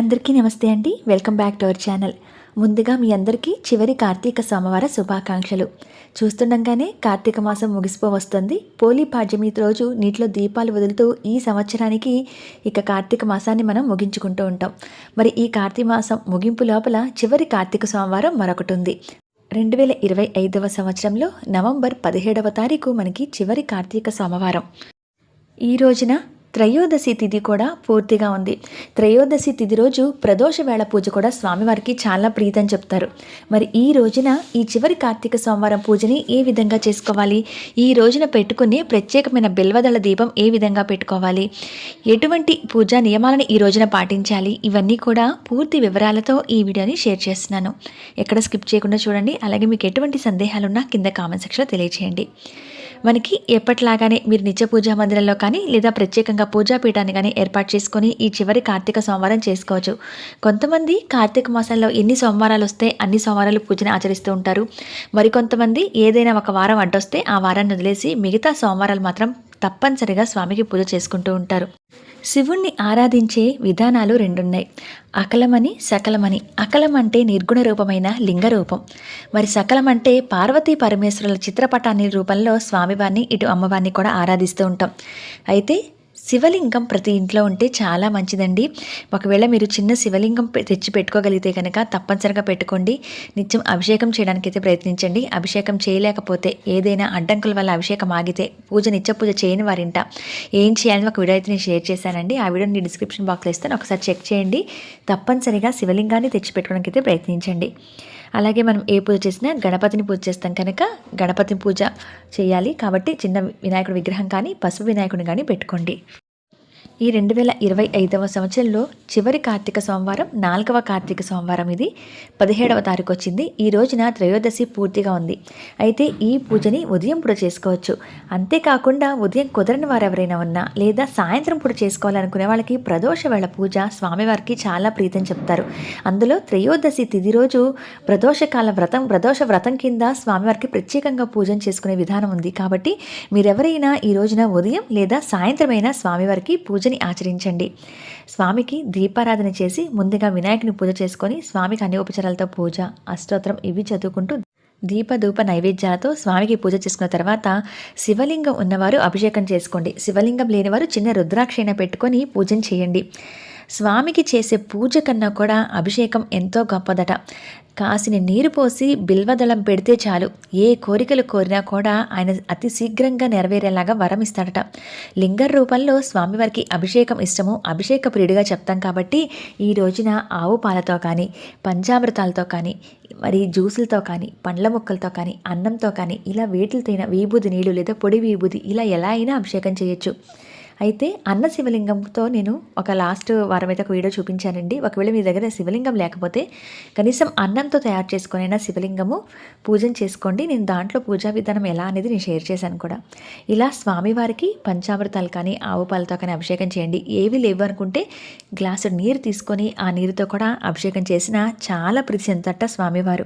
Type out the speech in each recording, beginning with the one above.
అందరికీ నమస్తే అండి. Welcome back to our channel. ముందుగా మీ అందరికీ చివరి కార్తీక సోమవార శుభాకాంక్షలు. చూస్తుండగానే కార్తీక మాసం ముగిసిపోవస్తుంది. పోలీ పాడ్యమి రోజు నీటిలో దీపాలు వదులుతూ ఈ సంవత్సరానికి ఇక కార్తీక మాసాన్ని మనం ముగించుకుంటూ ఉంటాం. మరి ఈ కార్తీక మాసం ముగింపు లోపల చివరి కార్తీక సోమవారం మరొకటి ఉంది. రెండు వేల ఇరవై ఐదవ సంవత్సరంలో నవంబర్ పదిహేడవ తారీఖు మనకి చివరి కార్తీక సోమవారం. ఈ రోజున త్రయోదశి తిథి కూడా పూర్తిగా ఉంది. త్రయోదశి తిథి రోజు ప్రదోష వేళ పూజ కూడా స్వామివారికి చాలా ప్రీతం చెప్తారు. మరి ఈ రోజున ఈ చివరి కార్తీక సోమవారం పూజని ఏ విధంగా చేసుకోవాలి? ఈ రోజున పెట్టుకునే ప్రత్యేకమైన బిల్వదళ దీపం ఏ విధంగా పెట్టుకోవాలి? ఎటువంటి పూజా నియమాలను ఈ రోజున పాటించాలి? ఇవన్నీ కూడా పూర్తి వివరాలతో ఈ వీడియోని షేర్ చేస్తున్నాను. ఎక్కడ స్కిప్ చేయకుండా చూడండి. అలాగే మీకు ఎటువంటి సందేహాలున్నా కింద కామెంట్ సెక్షన్లో తెలియచేయండి. మనకి ఎప్పటిలాగానే మీరు నిత్య పూజా మందిరంలో కానీ లేదా ప్రత్యేకంగా పూజాపీఠాన్ని కానీ ఏర్పాటు చేసుకొని ఈ చివరి కార్తీక సోమవారం చేసుకోవచ్చు. కొంతమంది కార్తీక మాసంలో ఎన్ని సోమవారాలు వస్తే అన్ని సోమవారాలు పూజను ఆచరిస్తూ ఉంటారు. మరికొంతమంది ఏదైనా ఒక వారం అడ్డొస్తే ఆ వారాన్ని వదిలేసి మిగతా సోమవారాలు మాత్రం తప్పనిసరిగా స్వామికి పూజ చేసుకుంటూ ఉంటారు. శివుణ్ణి ఆరాధించే విధానాలు రెండున్నాయి. అకలమని సకలమని. అకలం అంటే నిర్గుణ రూపమైన లింగ రూపం. మరి సకలం అంటే పార్వతీ పరమేశ్వరుల చిత్రపటాన్ని రూపంలో స్వామివారిని ఇటు అమ్మవారిని కూడా ఆరాధిస్తూ ఉంటాం. అయితే శివలింగం ప్రతి ఇంట్లో ఉంటే చాలా మంచిదండి. ఒకవేళ మీరు చిన్న శివలింగం తెచ్చి పెట్టుకోగలిగితే కనుక తప్పనిసరిగా పెట్టుకోండి. నిత్యం అభిషేకం చేయడానికి అయితే ప్రయత్నించండి. అభిషేకం చేయలేకపోతే ఏదైనా అడ్డంకుల వల్ల అభిషేకం ఆగితే పూజ నిత్య పూజ చేయని వారింట ఏం చేయాలని ఒక వీడియో అయితే నేను షేర్ చేశానండి. ఆ వీడియోని డిస్క్రిప్షన్ బాక్స్లో ఇస్తాను. ఒకసారి చెక్ చేయండి. తప్పనిసరిగా శివలింగాన్ని తెచ్చి పెట్టుకోవడానికి అయితే ప్రయత్నించండి. అలాగే మనం ఏ పూజ చేసినా గణపతిని పూజ చేస్తాం కనుక గణపతి పూజ చేయాలి. కాబట్టి చిన్న వినాయకుడి విగ్రహం కానీ పసుపు వినాయకుడిని కానీ పెట్టుకోండి. ఈ రెండు వేల ఇరవై ఐదవ సంవత్సరంలో చివరి కార్తీక సోమవారం నాలుగవ కార్తీక సోమవారం ఇది. పదిహేడవ తారీఖు వచ్చింది ఈ రోజున త్రయోదశి పూర్తిగా ఉంది. అయితే ఈ పూజని ఉదయం పూట చేసుకోవచ్చు. అంతేకాకుండా ఉదయం కుదరని వారు ఎవరైనా ఉన్నా లేదా సాయంత్రం పూట చేసుకోవాలనుకునే వాళ్ళకి ప్రదోష వేళ పూజ స్వామివారికి చాలా ప్రీతం చెప్తారు. అందులో త్రయోదశి తిది రోజు ప్రదోషకాల వ్రతం ప్రదోష వ్రతం కింద స్వామివారికి ప్రత్యేకంగా పూజన చేసుకునే విధానం ఉంది. కాబట్టి మీరెవరైనా ఈ రోజున ఉదయం లేదా సాయంత్రమైనా స్వామివారికి పూజ పూజని ఆచరించండి. స్వామికి దీపారాధన చేసి ముందుగా వినాయకుని పూజ చేసుకొని స్వామికి అన్ని ఉపచారాలతో పూజ అష్టోత్తరం ఇవి చదువుకుంటూ దీపధూప నైవేద్యాలతో స్వామికి పూజ చేసుకున్న తర్వాత శివలింగం ఉన్నవారు అభిషేకం చేసుకోండి. శివలింగం లేనివారు చిన్న రుద్రాక్షైన పెట్టుకొని పూజను చేయండి. స్వామికి చేసే పూజ కన్నా కూడా అభిషేకం ఎంతో గొప్పదట. కాసిని నీరు పోసి బిల్వదళం పెడితే చాలు. ఏ కోరికలు కోరినా కూడా ఆయన అతి శీఘ్రంగా నెరవేరేలాగా వరం ఇస్తాడట లింగర్ రూపంలో స్వామివారికి అభిషేకం ఇష్టము అభిషేక ప్రియుడిగా చెప్తాం కాబట్టి ఈ రోజున ఆవు పాలతో కానీ పంచామృతాలతో కానీ మరి జ్యూసులతో కానీ పండ్ల ముక్కలతో కానీ అన్నంతో కానీ ఇలా వేటిలతోనైనా విభూది నీళ్ళు లేదా పొడి విభూది ఇలా ఎలా అయినా అభిషేకం చేయొచ్చు. అయితే అన్న శివలింగంతో నేను ఒక లాస్ట్ వారం అయితే ఒక వీడియో చూపించానండి. ఒకవేళ మీ దగ్గర శివలింగం లేకపోతే కనీసం అన్నంతో తయారు చేసుకునైనా శివలింగము పూజను చేసుకోండి. నేను దాంట్లో పూజా విధానం ఎలా అనేది నేను షేర్ చేశాను కూడా. ఇలా స్వామివారికి పంచామృతాలు కానీ ఆవు పాలతో కానీ అభిషేకం చేయండి. ఏవి లేవు అనుకుంటే గ్లాసు నీరు తీసుకొని ఆ నీరుతో కూడా అభిషేకం చేసిన చాలా ప్రీతి చెందట స్వామివారు.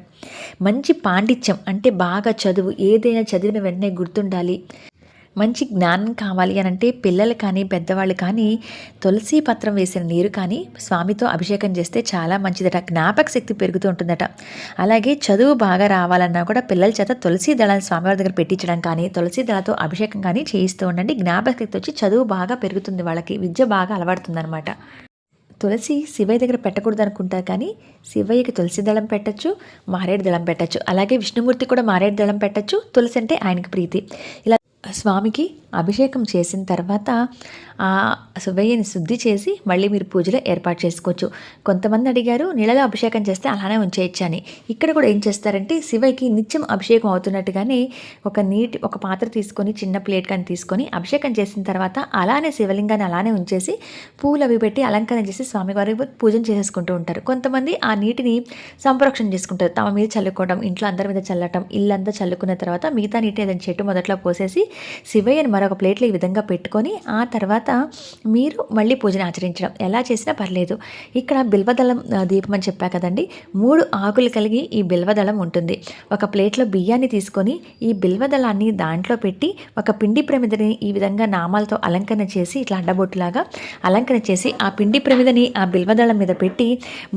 మంచి పాండిత్యం అంటే బాగా చదువు. ఏదైనా చదివిన వెంటనే గుర్తుండాలి. మంచి జ్ఞానం కావాలి అని అంటే పిల్లలు కానీ పెద్దవాళ్ళు కానీ తులసి పత్రం వేసిన నీరు కానీ స్వామితో అభిషేకం చేస్తే చాలా మంచిదట. జ్ఞాపక శక్తి పెరుగుతూ ఉంటుందట. అలాగే చదువు బాగా రావాలన్నా కూడా పిల్లల చేత తులసి దళాన్ని స్వామివారి దగ్గర పెట్టించడం కానీ తులసి దళతో అభిషేకం కానీ చేయిస్తూ ఉండండి. జ్ఞాపక శక్తి వచ్చి చదువు బాగా పెరుగుతుంది వాళ్ళకి విద్య బాగా అలవడుతుంది అనమాట తులసి శివయ్య దగ్గర పెట్టకూడదు అనుకుంటారు కానీ శివయ్యకి తులసి దళం పెట్టచ్చు మారేడు దళం పెట్టచ్చు. అలాగే విష్ణుమూర్తి కూడా మారేడు దళం పెట్టచ్చు. తులసి అంటే ఆయనకి ప్రీతి. ఇలా స్వామికి అభిషేకం చేసిన తర్వాత ఆ శివయ్యని శుద్ధి చేసి మళ్ళీ మీరు పూజలో ఏర్పాటు చేసుకోవచ్చు. కొంతమంది అడిగారు నీళ్ళలో అభిషేకం చేస్తే అలానే ఉంచేయచ్చని అని. ఇక్కడ కూడా ఏం చేస్తారంటే శివయ్యకి నిత్యం అభిషేకం అవుతున్నట్టుగానే ఒక నీటి ఒక పాత్ర తీసుకొని చిన్న ప్లేట్ కానీ తీసుకొని అభిషేకం చేసిన తర్వాత అలానే శివలింగాన్ని అలానే ఉంచేసి పూలు అవి పెట్టి అలంకరణ చేసి స్వామివారి పూజను చేసేసుకుంటూ ఉంటారు. కొంతమంది ఆ నీటిని సంప్రోక్షణ చేసుకుంటారు. తమ మీద చల్లుకోవడం ఇంట్లో అందరి మీద చల్లటం ఇల్లంతా చల్లుకున్న తర్వాత మిగతా నీటిని ఏదైనా చెట్టు మొదట్లో పోసేసి శివయ్యని మరొక ప్లేట్లో ఈ విధంగా పెట్టుకొని ఆ తర్వాత తర్వాత మీరు మళ్ళీ పూజను ఆచరించడం. ఎలా చేసినా పర్లేదు. ఇక్కడ బిల్వదళం దీపం అని చెప్పా కదండి. మూడు ఆకులు కలిగి ఈ బిల్వదళం ఉంటుంది. ఒక ప్లేట్లో బియ్యాన్ని తీసుకొని ఈ బిల్వదళాన్ని దాంట్లో పెట్టి ఒక పిండి ప్రమిదని ఈ విధంగా నామాలతో అలంకరణ చేసి ఇట్లా అడ్డబొట్టులాగా అలంకరణ చేసి ఆ పిండి ప్రమిదని ఆ బిల్వదళం మీద పెట్టి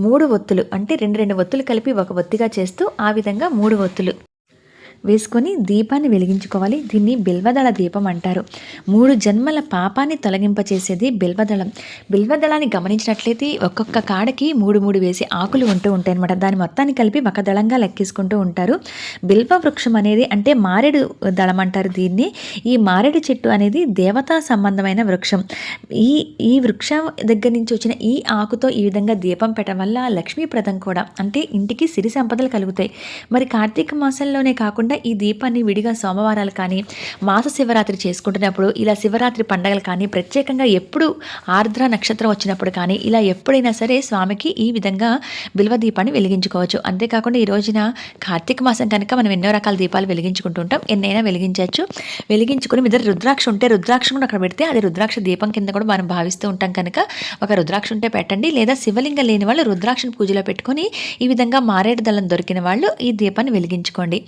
మూడు ఒత్తులు అంటే రెండు రెండు ఒత్తులు కలిపి ఒక ఒత్తిగా చేస్తూ ఆ విధంగా మూడు ఒత్తులు. వేసుకొని దీపాన్ని వెలిగించుకోవాలి. దీన్ని బిల్వదళ దీపం అంటారు. మూడు జన్మల పాపాన్ని తొలగింపచేసేది బిల్వదళం. బిల్వదళాన్ని గమనించినట్లయితే ఒక్కొక్క కాడకి మూడు మూడు వేసి ఆకులు ఉంటూ ఉంటాయి అనమాట దాని మొత్తాన్ని కలిపి ఒక దళంగా లెక్కేసుకుంటూ ఉంటారు. బిల్వ వృక్షం అనేది అంటే మారేడు దళం అంటారు దీన్ని. ఈ మారేడు చెట్టు అనేది దేవతా సంబంధమైన వృక్షం. ఈ ఈ వృక్షం దగ్గర నుంచి వచ్చిన ఈ ఆకుతో ఈ విధంగా దీపం పెట్టడం వల్ల లక్ష్మీప్రదం కూడా అంటే ఇంటికి సిరి సంపదలు కలుగుతాయి. మరి కార్తీక మాసంలోనే కాకుండా ఈ దీపాన్ని విడిగా సోమవారాలు కానీ మాస శివరాత్రి చేసుకుంటున్నప్పుడు ఇలా శివరాత్రి పండగలు కానీ ప్రత్యేకంగా ఎప్పుడు ఆర్ద్ర నక్షత్రం వచ్చినప్పుడు కానీ ఇలా ఎప్పుడైనా సరే స్వామికి ఈ విధంగా బిల్వ దీపాన్ని వెలిగించుకోవచ్చు. అంతేకాకుండా ఈ రోజున కార్తీక మాసం కనుక మనం ఎన్నో రకాల దీపాలు వెలిగించుకుంటూ ఉంటాం. ఎన్నైనా వెలిగించవచ్చు. వెలిగించుకుని మీద రుద్రాక్ష ఉంటే రుద్రాక్ష కూడా అక్కడ పెడితే అది రుద్రాక్ష దీపం కింద కూడా మనం భావిస్తూ ఉంటాం కనుక ఒక రుద్రాక్ష ఉంటే పెట్టండి. లేదా శివలింగం లేని వాళ్ళు రుద్రాక్షను పూజలో పెట్టుకొని ఈ విధంగా మారేడు దళం దొరికిన వాళ్ళు ఈ దీపాన్ని వెలిగించుకోండి.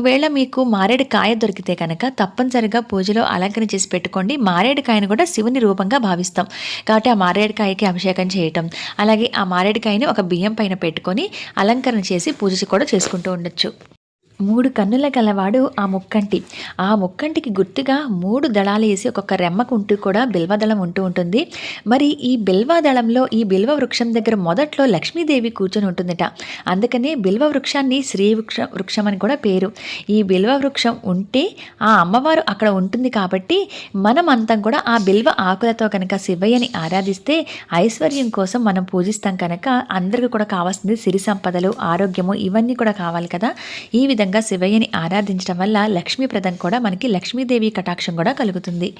ఒకవేళ మీకు మారేడు కాయ దొరికితే కనుక తప్పనిసరిగా పూజలో అలంకరణ చేసి పెట్టుకోండి. మారేడు కాయను కూడా శివుని రూపంగా భావిస్తాం. కాబట్టి ఆ మారేడు కాయకి అభిషేకం చేయటం అలాగే ఆ మారేడు కాయని ఒక బియ్యం పైన పెట్టుకొని అలంకరణ చేసి పూజ కూడా చేసుకుంటూ ఉండొచ్చు. మూడు కన్నుల గలవాడు ఆ ముక్కంటి. ఆ ముక్కంటికి గుర్తుగా మూడు దళాలు వేసి ఒక్కొక్క రెమ్మకు ఉంటూ కూడా బిల్వదళం ఉంటూ ఉంటుంది. మరి ఈ బిల్వదళంలో ఈ బిల్వ వృక్షం దగ్గర మొదట్లో లక్ష్మీదేవి కూర్చొని ఉంటుందట. అందుకనే బిల్వ వృక్షాన్ని శ్రీ వృక్ష వృక్షం అని కూడా పేరు. ఈ బిల్వ వృక్షం ఉంటే ఆ అమ్మవారు అక్కడ ఉంటుంది కాబట్టి మనం అంతా కూడా ఆ బిల్వ ఆకులతో కనుక శివయ్యని ఆరాధిస్తే ఐశ్వర్యం కోసం మనం పూజిస్తాం కనుక అందరికీ కూడా కావాల్సింది సిరి సంపదలు ఆరోగ్యము ఇవన్నీ కూడా కావాలి కదా. ఈ విధంగా శివయ్యని ఆరాధించడం వల్ల లక్ష్మీప్రదం కూడా మనకి లక్ష్మీదేవి కటాక్షం కూడా కలుగుతుంది.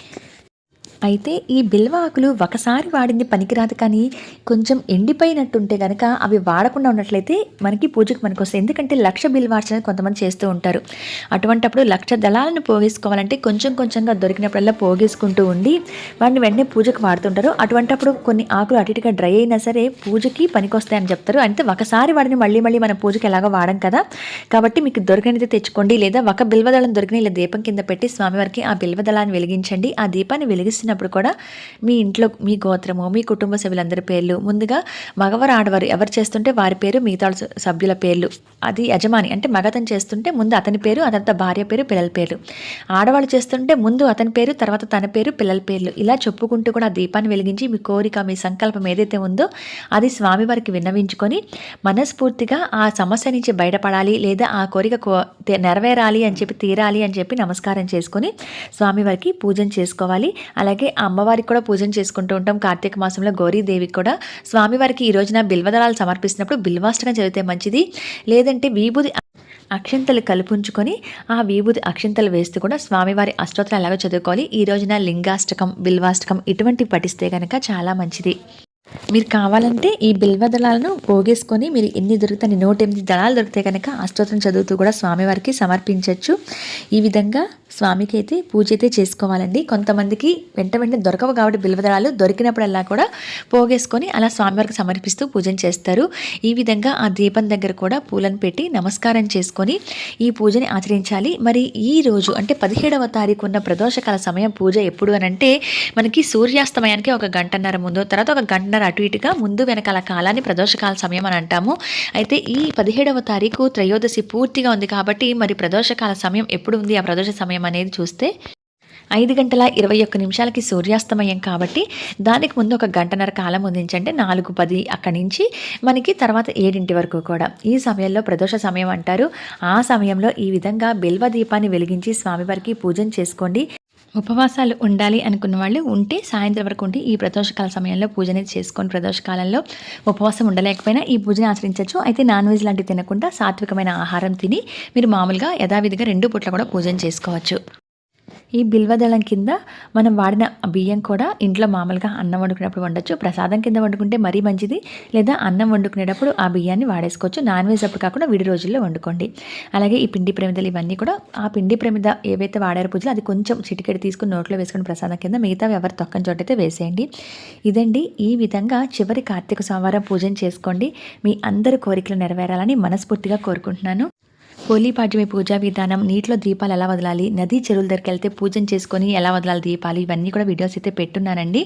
అయితే ఈ బిల్వ ఆకులు ఒకసారి వాడింది పనికిరాదు కానీ కొంచెం ఎండిపోయినట్టుంటే కనుక అవి వాడకుండా ఉన్నట్లయితే మనకి పూజకు మనకు ఎందుకంటే లక్ష బిల్వార్చన కొంతమంది చేస్తూ ఉంటారు. అటువంటప్పుడు లక్ష దళాలను పోగేసుకోవాలంటే కొంచెం కొంచెంగా దొరికినప్పుడల్లా పోగేసుకుంటూ ఉండి వాటిని వెంటనే పూజకు వాడుతుంటారు. అటువంటప్పుడు కొన్ని ఆకులు అటు ఇటుగా డ్రై అయినా సరే పూజకి పనికొస్తాయని చెప్తారు. అంటే ఒకసారి వాడిని మళ్ళీ మళ్ళీ మన పూజకి ఎలాగో వాడం కదా. కాబట్టి మీకు దొరికినది తెచ్చుకోండి లేదా ఒక బిల్వదళం దొరికిన ఇలా దీపం కింద పెట్టి స్వామివారికి ఆ బిల్వదళాన్ని వెలిగించండి. ఆ దీపాన్ని వెలిగిస్తున్నప్పుడు కూడా మీ ఇంట్లో మీ గోత్రము మీ కుటుంబ సభ్యులందరి పేర్లు ముందుగా మగవారు ఆడవారు ఎవరు చేస్తుంటే వారి పేరు మిగతా సభ్యుల పేర్లు. అది యజమాని అంటే మగతను చేస్తుంటే ముందు అతని పేరు అతని భార్య పేరు పిల్లల పేరు ఆడవాళ్ళు చేస్తుంటే ముందు అతని పేరు తర్వాత తన పేరు పిల్లల పేర్లు. ఇలా చెప్పుకుంటూ కూడా ఆ దీపాన్ని వెలిగించి మీ కోరిక మీ సంకల్పం ఏదైతే ఉందో అది స్వామివారికి విన్నవించుకొని మనస్ఫూర్తిగా ఆ సమస్య నుంచి బయటపడాలి లేదా ఆ కోరిక నెరవేరాలి అని చెప్పి తీరాలి అని చెప్పి నమస్కారం చేసుకొని స్వామివారికి పూజన చేసుకోవాలి. అలాగే అలాగే అమ్మవారికి కూడా పూజలు చేసుకుంటూ ఉంటాం. కార్తీక మాసంలో గౌరీదేవికి కూడా. స్వామివారికి ఈ రోజున బిల్వదళాలు సమర్పిస్తున్నప్పుడు బిల్వాష్టకం చదివితే మంచిది. లేదంటే విభూది అక్షంతలు కలుపుంచుకొని ఆ విభూతి అక్షంతలు వేస్తూ కూడా స్వామివారి అష్టోత్తరం ఎలాగో చదువుకోవాలి. ఈ రోజున లింగాష్టకం బిల్వాష్టకం ఇటువంటివి పఠిస్తే కనుక చాలా మంచిది. మీరు కావాలంటే ఈ బిల్వ దళాలను పోగేసుకొని మీరు ఎన్ని దొరుకుతాయి నూట ఎనిమిది దళాలు దొరికితే కనుక అష్టోత్తరం చదువుతూ కూడా స్వామివారికి సమర్పించవచ్చు ఈ విధంగా స్వామికి అయితే పూజ అయితే చేసుకోవాలండి. కొంతమందికి వెంట వెంటనే దొరకవు కాబట్టి బిల్వదళాలు దొరికినప్పుడల్లా కూడా పోగేసుకొని అలా స్వామివారికి సమర్పిస్తూ పూజను చేస్తారు. ఈ విధంగా ఆ దీపం దగ్గర కూడా పూలను పెట్టి నమస్కారం చేసుకొని ఈ పూజని ఆచరించాలి. మరి ఈ రోజు అంటే పదిహేడవ తారీఖు ఉన్న ప్రదోషకాల సమయం పూజ ఎప్పుడు అని అంటే మనకి సూర్యాస్తమయానికి ఒక గంటన్నర ముందు తర్వాత ఒక గంటన్నర అటు ఇటుగా ముందు వెనకాల కాలాన్ని ప్రదోషకాల సమయం అని అంటాము. అయితే ఈ పదిహేడవ తారీఖు త్రయోదశి పూర్తిగా ఉంది కాబట్టి మరి ప్రదోషకాల సమయం ఎప్పుడు ఉంది? ఆ ప్రదోష సమయం అనేది చూస్తే ఐదు గంటల ఇరవై ఒక్క నిమిషాలకి సూర్యాస్తమయం కాబట్టి దానికి ముందు ఒక గంటన్నర కాలం ఉందించంటే నాలుగు పది అక్కడి నుంచి మనకి తర్వాత ఏడింటి వరకు కూడా. ఈ సమయంలో ప్రదోష సమయం అంటారు. ఆ సమయంలో ఈ విధంగా బిల్వ దీపాన్ని వెలిగించి స్వామివారికి పూజన చేసుకోండి. ఉపవాసాలు ఉండాలి అనుకున్న వాళ్ళు ఉంటే సాయంత్రం వరకు ఉంటే ఈ ప్రదోషకాల సమయంలో పూజ అనేది చేసుకొని ప్రదోషకాలంలో ఉపవాసం ఉండలేకపోయినా ఈ పూజని ఆచరించవచ్చు అయితే నాన్ వెజ్ లాంటివి తినకుండా సాత్వికమైన ఆహారం తిని మీరు మామూలుగా యథావిధిగా రెండు పూట్ల కూడా పూజన చేసుకోవచ్చు. ఈ బిల్వదళం కింద మనం వాడిన బియ్యం కూడా ఇంట్లో మామూలుగా అన్నం వండుకునేటప్పుడు వండొచ్చు. ప్రసాదం కింద వండుకుంటే మరీ మంచిది. లేదా అన్నం వండుకునేటప్పుడు ఆ బియ్యాన్ని వాడేసుకోవచ్చు. నాన్ వెజ్ అప్పుడు కాకుండా విడి రోజుల్లో వండుకోండి. అలాగే ఈ పిండి ప్రమిదలు ఇవన్నీ కూడా ఆ పిండి ప్రమిద ఏవైతే వాడారో పూజలు అది కొంచెం చిటికెడి తీసుకుని నోట్లో వేసుకుని ప్రసాదం కింద మిగతా ఎవరు తొక్కని చోటైతే వేసేయండి. ఇదండి ఈ విధంగా చివరి కార్తీక సోమవారం పూజను చేసుకోండి. మీ అందరి కోరికలు నెరవేరాలని మనస్ఫూర్తిగా కోరుకుంటున్నాను. హోలీ పాడ్యమి పూజా విధానం. నీటిలో దీపాలు ఎలా వదలాలి? నదీ చెరువుల దగ్గరికి వెళ్తే పూజను చేసుకొని ఎలా వదలాలి దీపాలు? ఇవన్నీ కూడా వీడియోస్ అయితే పెట్టున్నానండి.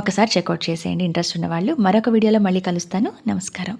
ఒకసారి చెక్అవుట్ చేసేయండి. ఇంట్రెస్ట్ ఉన్న వాళ్ళు మరొక వీడియోలో మళ్ళీ కలుస్తాను. నమస్కారం.